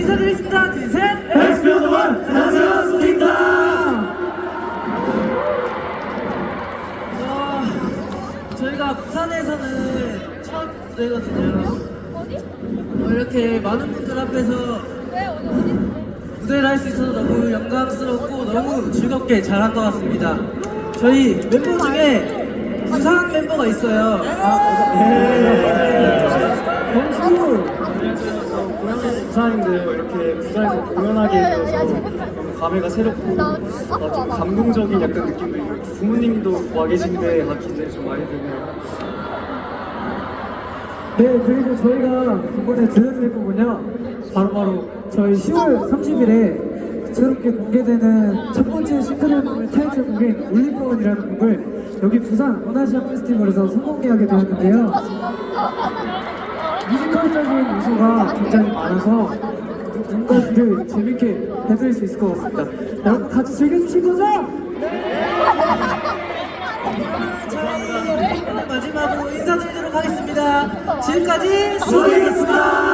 인사드리겠습니다. 둘, 셋. 엑스피어드 원 안녕하세요 스피입니다 어, 저희가 부산에서는 첫 무대거든요. 어, 이렇게 많은 분들 앞에서 무대를 할 수 있어서 너무 영광스럽고 너무 즐겁게 잘한 것 같습니다. 저희 멤버 중에 부산 멤버가 있어요. 범수 고향이 부산인데 이렇게 부산에서 공연하게 되어서 너무 감회가 새롭고 아, 좀 감동적인 약간 느낌도 있고 부모님도 와 계신데 아 긴장이 좀 많이 되네요. 네, 그리고 저희가 이번에 들려드릴 곡은요. 바로바로 저희 10월 30일에 새롭게 공개되는 첫 번째 싱글 앨범의 타이틀 곡인 올리브원이라는 곡을 여기 부산 원아시아 페스티벌에서 선공개하게 되었는데요. 뮤지컬적인 요소가 굉장히 많아서 눈까지를 재밌게 해드릴 수 있을 것 같습니다. 여러분 같이 즐겨주실 거죠? 저희 마지막으로 인사드리도록 하겠습니다. 지금까지 소리였습니다.